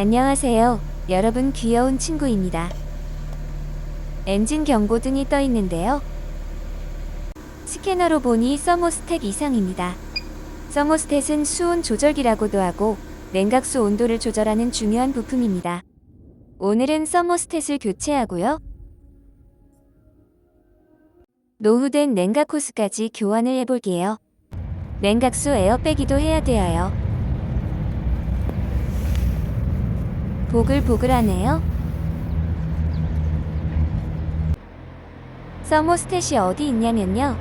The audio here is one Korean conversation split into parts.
안녕하세요. 여러분 귀여운 친구입니다. 엔진 경고등이 떠 있는데요. 스캐너로 보니 서모스탯 이상입니다. 서모스탯은 수온 조절기라고도 하고 냉각수 온도를 조절하는 중요한 부품입니다. 오늘은 서모스탯을 교체하고요. 노후된 냉각 호스까지 교환을 해볼게요. 냉각수 에어빼기도 해야 되어요. 보글보글하네요. 서모스탯이 어디 있냐면요.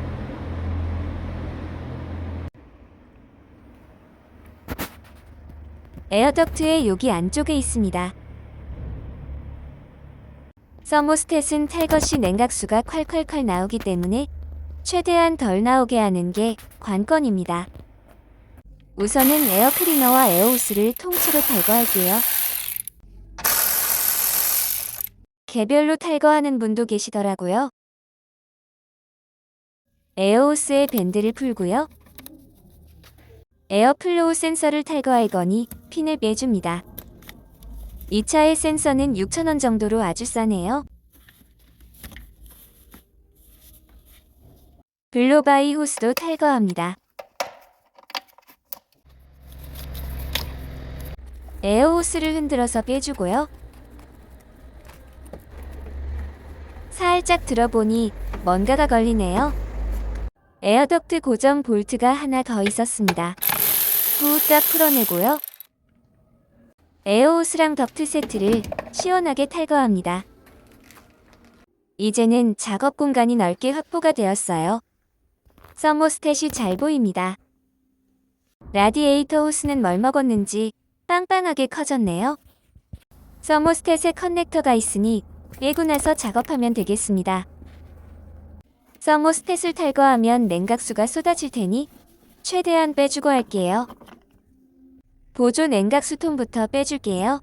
에어덕트의 여기 안쪽에 있습니다. 서모스탯은 탈 것이 냉각수가 콸콸콸 나오기 때문에 최대한 덜 나오게 하는 게 관건입니다. 우선은 에어 클리너와 에어호스를 통째로 탈거할게요. 개별로 탈거하는 분도 계시더라고요. 에어호스의 밴드를 풀고요. 에어플로우 센서를 탈거할 거니 핀을 빼줍니다. 이 차의 센서는 6,000원 정도로 아주 싸네요. 블로바이 호스도 탈거합니다. 에어호스를 흔들어서 빼주고요. 살짝 들어보니 뭔가가 걸리네요. 에어덕트 고정 볼트가 하나 더 있었습니다. 후딱 풀어내고요. 에어호스랑 덕트 세트를 시원하게 탈거합니다. 이제는 작업 공간이 넓게 확보가 되었어요. 서모스탯이 잘 보입니다. 라디에이터 호스는 뭘 먹었는지 빵빵하게 커졌네요. 서모스탯에 커넥터가 있으니 빼고 나서 작업하면 되겠습니다. 서모스탯을 탈거하면 냉각수가 쏟아질 테니 최대한 빼주고 할게요. 보조 냉각수통부터 빼줄게요.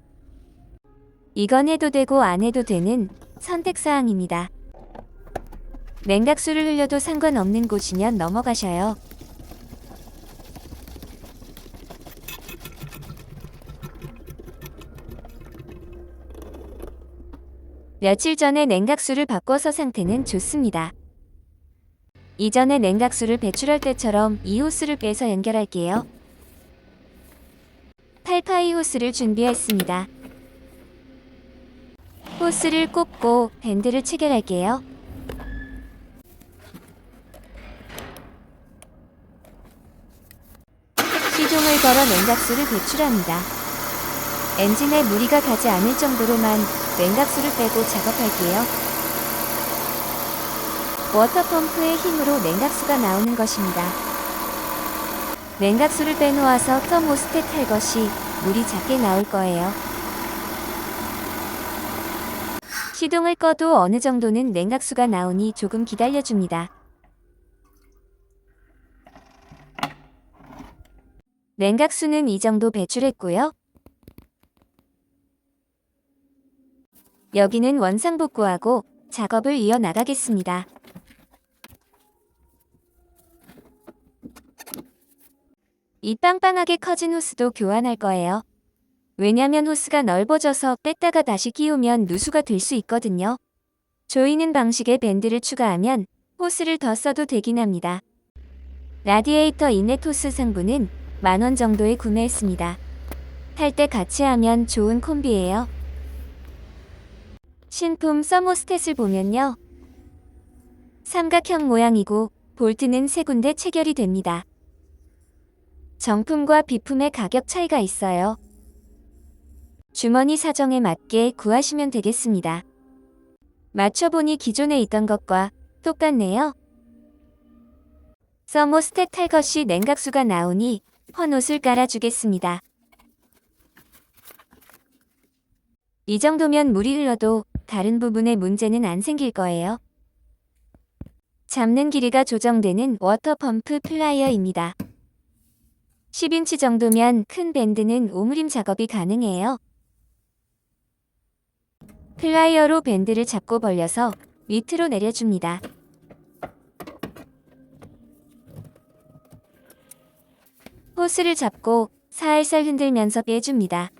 이건 해도 되고 안 해도 되는 선택사항입니다. 냉각수를 흘려도 상관없는 곳이면 넘어가셔요. 며칠 전에 냉각수를 바꿔서 상태는 좋습니다. 이전에 냉각수를 배출할 때처럼 이 호스를 빼서 연결할게요. 8파이 호스를 준비했습니다. 호스를 꼽고 밴드를 체결할게요. 시동을 걸어 냉각수를 배출합니다. 엔진에 무리가 가지 않을 정도로만 냉각수를 빼고 작업할게요. 워터펌프의 힘으로 냉각수가 나오는 것입니다. 냉각수를 빼놓아서 터모스탯 할 것이 물이 작게 나올 거예요. 시동을 꺼도 어느 정도는 냉각수가 나오니 조금 기다려줍니다. 냉각수는 이 정도 배출했고요. 여기는 원상복구하고 작업을 이어나가겠습니다. 이 빵빵하게 커진 호스도 교환할 거예요. 왜냐면 호스가 넓어져서 뺐다가 다시 끼우면 누수가 될 수 있거든요. 조이는 방식의 밴드를 추가하면 호스를 더 써도 되긴 합니다. 라디에이터 인넷 호스 상부는 만원 정도에 구매했습니다. 탈 때 같이 하면 좋은 콤비예요. 신품 서모 스탯을 보면요. 삼각형 모양이고 볼트는 세 군데 체결이 됩니다. 정품과 비품의 가격 차이가 있어요. 주머니 사정에 맞게 구하시면 되겠습니다. 맞춰보니 기존에 있던 것과 똑같네요. 서모스탯 탈 것이 냉각수가 나오니 헌 옷을 깔아주겠습니다. 이 정도면 물이 흘러도 다른 부분에 문제는 안 생길 거예요. 잡는 길이가 조정되는 워터펌프 플라이어입니다. 10인치 정도면 큰 밴드는 오므림 작업이 가능해요. 플라이어로 밴드를 잡고 벌려서 밑으로 내려줍니다. 호스를 잡고 살살 흔들면서 빼줍니다.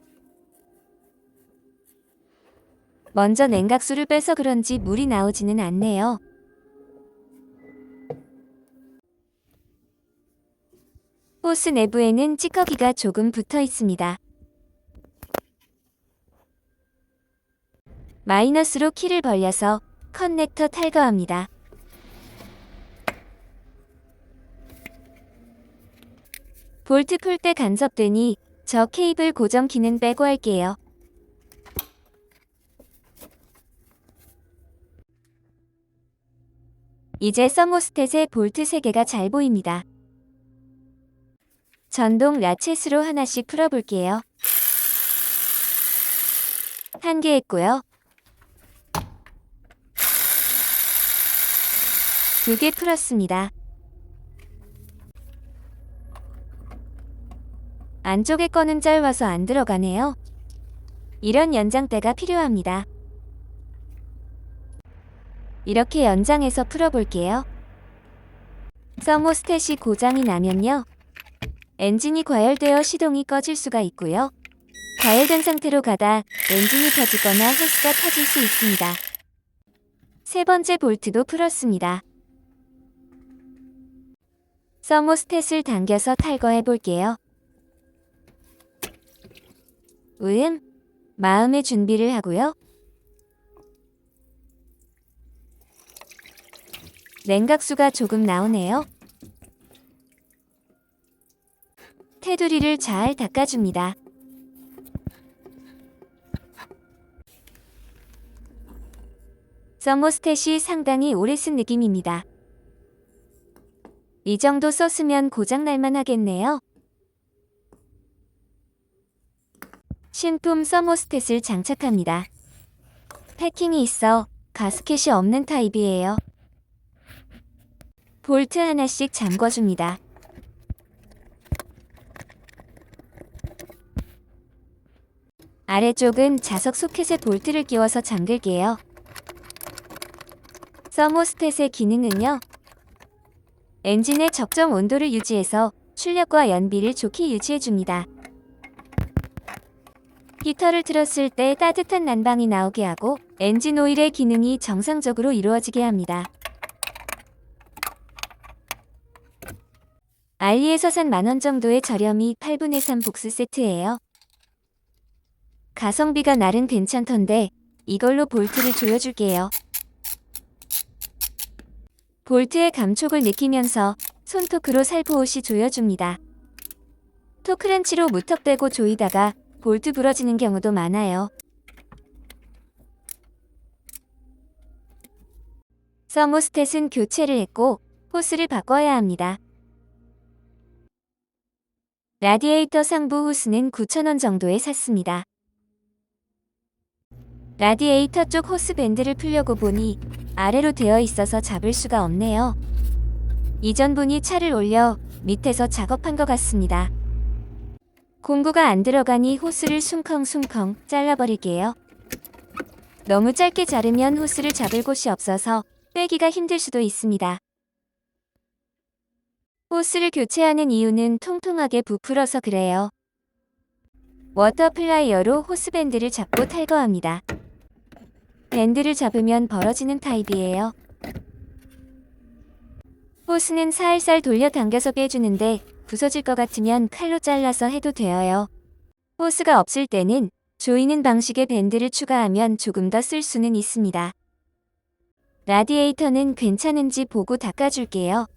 먼저 냉각수를 빼서 그런지 물이 나오지는 않네요. 호스 내부에는 찌꺼기가 조금 붙어 있습니다. 마이너스로 키를 벌려서 커넥터 탈거합니다. 볼트 풀 때 간섭되니 저 케이블 고정 키는 빼고 할게요. 이제 서모스탯의 볼트 3개가 잘 보입니다. 전동 라쳇으로 하나씩 풀어볼게요. 한 개 했고요. 두 개 풀었습니다. 안쪽에 거는 짧아서 안 들어가네요. 이런 연장대가 필요합니다. 이렇게 연장해서 풀어볼게요. 서모 스탯이 고장이 나면요. 엔진이 과열되어 시동이 꺼질 수가 있고요. 과열된 상태로 가다 엔진이 터지거나 호스가 터질 수 있습니다. 세 번째 볼트도 풀었습니다. 서모 스탯을 당겨서 탈거해 볼게요. 으음, 마음의 준비를 하고요. 냉각수가 조금 나오네요. 테두리를 잘 닦아줍니다. 서모스탯이 상당히 오래 쓴 느낌입니다. 이 정도 썼으면 고장날만 하겠네요. 신품 서모스탯을 장착합니다. 패킹이 있어 가스켓이 없는 타입이에요. 볼트 하나씩 잠궈줍니다. 아래쪽은 자석 소켓에 볼트를 끼워서 잠글게요. 서모스탯의 기능은요. 엔진의 적정 온도를 유지해서 출력과 연비를 좋게 유지해줍니다. 히터를 틀었을 때 따뜻한 난방이 나오게 하고 엔진 오일의 기능이 정상적으로 이루어지게 합니다. 알리에서 산 만원 정도의 저렴이 8분의 3 복스 세트예요. 가성비가 날은 괜찮던데 이걸로 볼트를 조여줄게요. 볼트의 감촉을 느끼면서 손토크로 살포옷이 조여줍니다. 토크렌치로 무턱대고 조이다가 볼트 부러지는 경우도 많아요. 서모스탯은 교체를 했고 호스를 바꿔야 합니다. 라디에이터 상부 호스는 9,000원 정도에 샀습니다. 라디에이터 쪽 호스 밴드를 풀려고 보니 아래로 되어 있어서 잡을 수가 없네요. 이전 분이 차를 올려 밑에서 작업한 것 같습니다. 공구가 안 들어가니 호스를 숭컹숭컹 잘라버릴게요. 너무 짧게 자르면 호스를 잡을 곳이 없어서 빼기가 힘들 수도 있습니다. 호스를 교체하는 이유는 통통하게 부풀어서 그래요. 워터 플라이어로 호스밴드를 잡고 탈거합니다. 밴드를 잡으면 벌어지는 타입이에요. 호스는 살살 돌려 당겨서 빼주는데 부서질 것 같으면 칼로 잘라서 해도 되어요. 호스가 없을 때는 조이는 방식의 밴드를 추가하면 조금 더 쓸 수는 있습니다. 라디에이터는 괜찮은지 보고 닦아줄게요.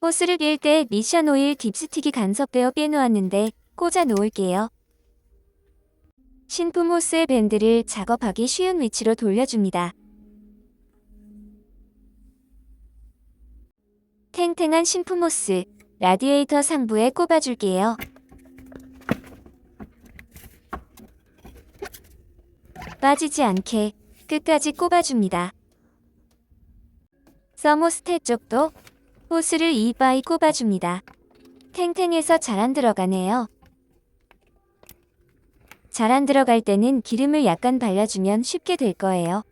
호스를 뺄때 미션 오일 딥스틱이 간섭되어 빼놓았는데 꽂아 놓을게요. 신품 호스의 밴드를 작업하기 쉬운 위치로 돌려줍니다. 탱탱한 신품 호스, 라디에이터 상부에 꼽아줄게요. 빠지지 않게 끝까지 꼽아줍니다. 서모스탯 쪽도 호스를 이바이 꼽아줍니다. 탱탱해서 잘 안 들어가네요. 잘 안 들어갈 때는 기름을 약간 발라주면 쉽게 될 거예요.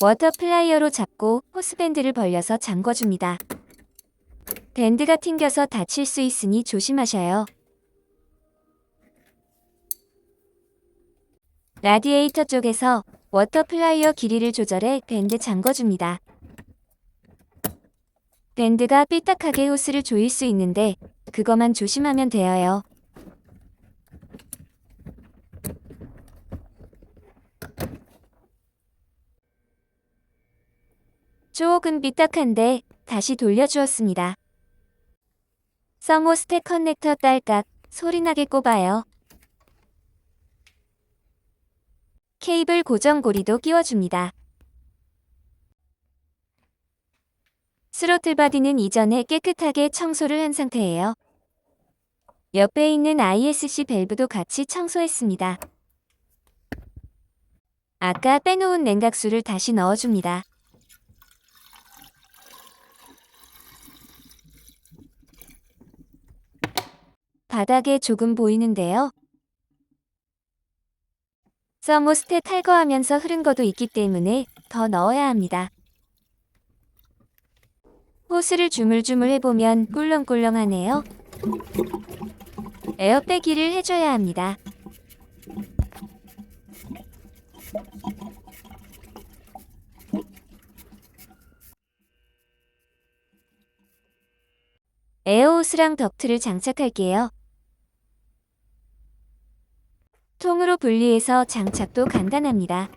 워터 플라이어로 잡고 호스밴드를 벌려서 잠궈줍니다. 밴드가 튕겨서 다칠 수 있으니 조심하셔요. 라디에이터 쪽에서 워터 플라이어 길이를 조절해 밴드 잠궈줍니다. 밴드가 삐딱하게 호스를 조일 수 있는데 그거만 조심하면 되어요. 조금 삐딱한데 다시 돌려주었습니다. 서모스텍 커넥터 딸깍 소리나게 꼽아요. 케이블 고정고리도 끼워줍니다. 스로틀 바디는 이전에 깨끗하게 청소를 한 상태예요. 옆에 있는 ISC 밸브도 같이 청소했습니다. 아까 빼놓은 냉각수를 다시 넣어줍니다. 바닥에 조금 보이는데요. 서모스테 탈거하면서 흐른 것도 있기 때문에 더 넣어야 합니다. 호스를 주물주물 해보면 꿀렁꿀렁하네요. 에어 빼기를 해줘야 합니다. 에어호스랑 덕트를 장착할게요. 통으로 분리해서 장착도 간단합니다.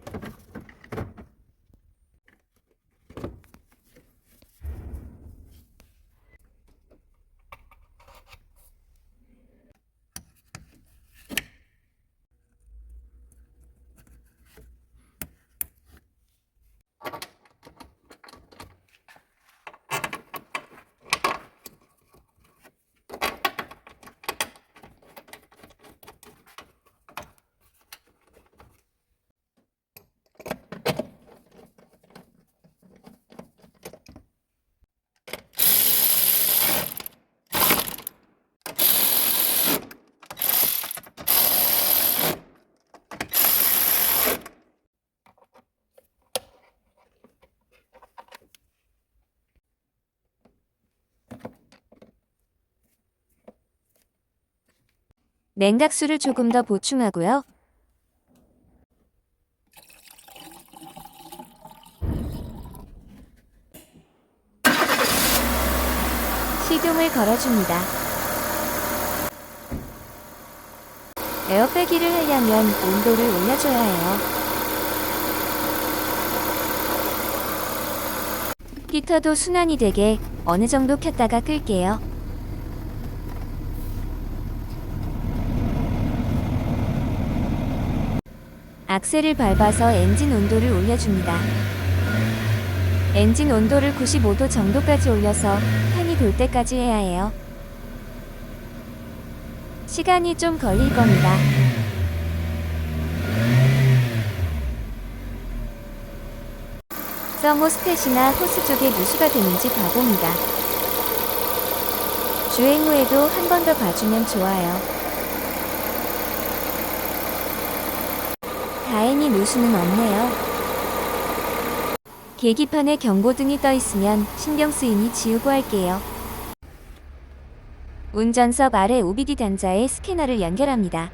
냉각수를 조금 더 보충하고요. 시동을 걸어줍니다. 에어빼기를 하려면 온도를 올려줘야 해요. 히터도 순환이 되게 어느 정도 켰다가 끌게요. 악셀을 밟아서 엔진 온도를 올려줍니다. 엔진 온도를 95도 정도까지 올려서 팬이 돌 때까지 해야 해요. 시간이 좀 걸릴 겁니다. 서모스탯이나 호스 쪽에 누수가 되는지 봐봅니다. 주행 후에도 한 번 더 봐주면 좋아요. 다행히 누수는 없네요. 계기판에 경고등이 떠 있으면 신경 쓰이니 지우고 할게요. 운전석 아래 OBD 단자에 스캐너를 연결합니다.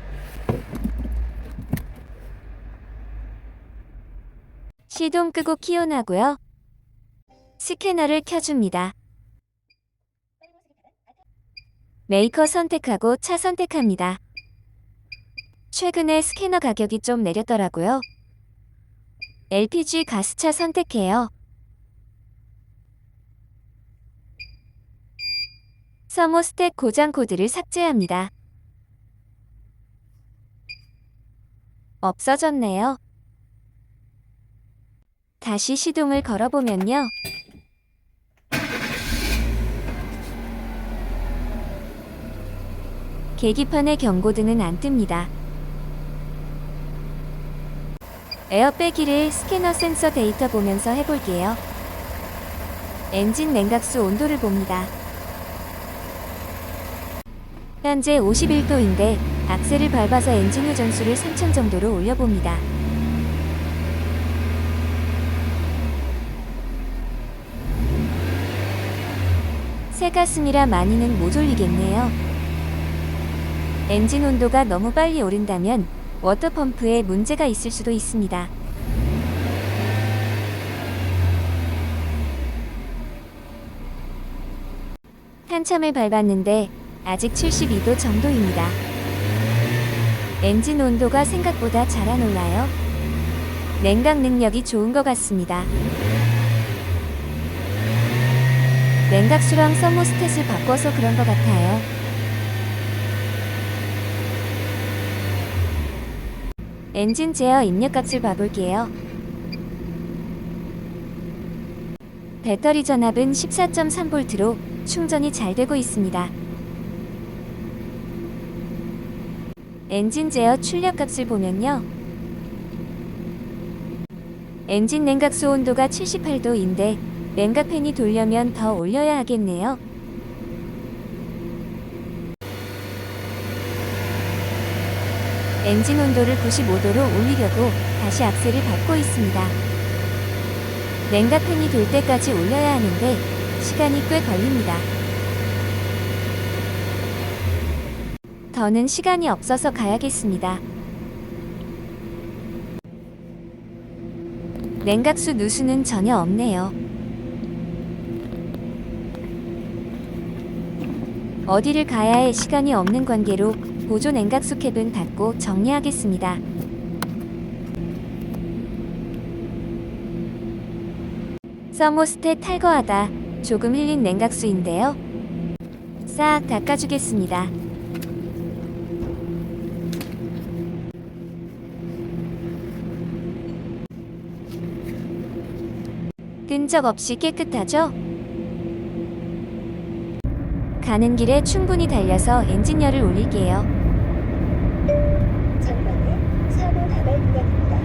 시동 끄고 키온하고요. 스캐너를 켜줍니다. 메이커 선택하고 차 선택합니다. 최근에 스캐너 가격이 좀 내렸더라고요. LPG 가스차 선택해요. 서모스텍 고장 코드를 삭제합니다. 없어졌네요. 다시 시동을 걸어보면요. 계기판의 경고등은 안 뜹니다. 에어빼기를 스캐너 센서 데이터 보면서 해볼게요. 엔진 냉각수 온도를 봅니다. 현재 51도인데 악셀을 밟아서 엔진 회전수를 3000 정도로 올려봅니다. 새 가슴이라 많이는 못 올리겠네요. 엔진 온도가 너무 빨리 오른다면 워터펌프에 문제가 있을 수도 있습니다. 한참을 밟았는데 아직 72도 정도입니다. 엔진 온도가 생각보다 잘 안 올라요. 냉각 능력이 좋은 것 같습니다. 냉각 수랑 서모스탯을 바꿔서 그런 것 같아요. 엔진 제어 입력값을 봐볼게요. 배터리 전압은 14.3V로 충전이 잘 되고 있습니다. 엔진 제어 출력값을 보면요. 엔진 냉각수 온도가 78도인데 냉각팬이 돌려면 더 올려야 하겠네요. 엔진 온도를 95도로 올리려고 다시 악셀을 밟고 있습니다. 냉각팬이 돌 때까지 올려야 하는데 시간이 꽤 걸립니다. 더는 시간이 없어서 가야겠습니다. 냉각수 누수는 전혀 없네요. 어디를 가야 할 시간이 없는 관계로 보조 냉각수 캡은 닫고 정리하겠습니다. 서모스탯 탈거하다 조금 흘린 냉각수인데요. 싹 닦아주겠습니다. 끈적 없이 깨끗하죠? 가는 길에 충분히 달려서 엔진열을 올릴게요. 전방에 사고 다발 구간입니다.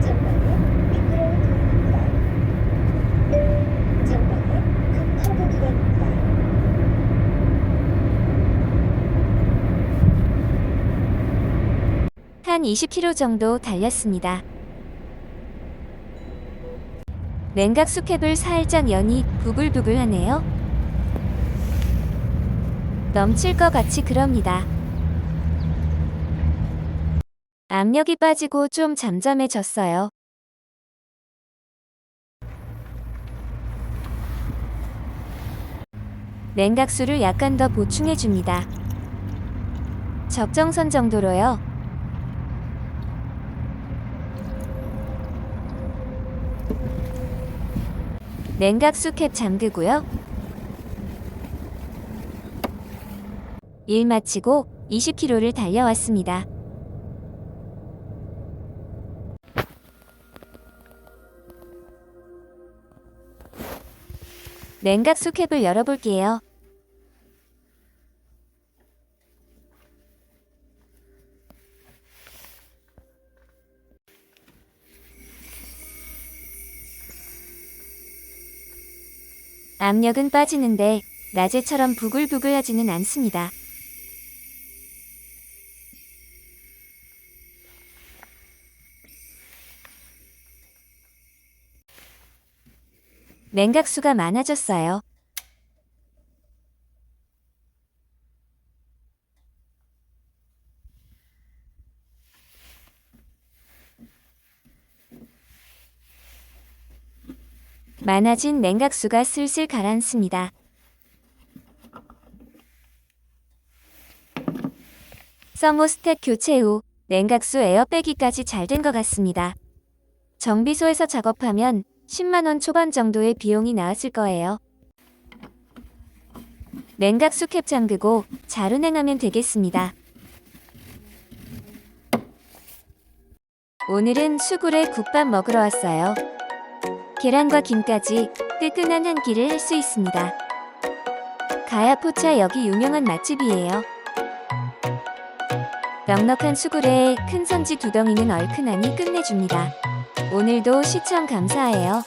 전방에 미끄러운 도로입니다. 전방에 큰 커브 구간입니다. 한 20km 정도 달렸습니다. 냉각 수 캡을 살짝 연이 부글부글하네요. 넘칠 것 같이 그럽니다. 압력이 빠지고 좀 잠잠해졌어요. 냉각수를 약간 더 보충해 줍니다. 적정선 정도로요. 냉각수 캡 잠그고요. 일 마치고 20km를 달려왔습니다. 냉각수 캡을 열어볼게요. 압력은 빠지는데 낮에처럼 부글부글하지는 않습니다. 냉각수가 많아졌어요. 많아진 냉각수가 슬슬 가라앉습니다. 서모스탯 교체 후 냉각수 에어빼기까지 잘 된 것 같습니다. 정비소에서 작업하면 10만원 초반 정도의 비용이 나왔을 거예요. 냉각수 캡 잠그고 잘 운행하면 되겠습니다. 오늘은 수굴에 국밥 먹으러 왔어요. 계란과 김까지 뜨끈한 한 끼를 할 수 있습니다. 가야포차 여기 유명한 맛집이에요. 넉넉한 수구레에 큰 선지 두 덩이는 얼큰하니 끝내줍니다. 오늘도 시청 감사해요.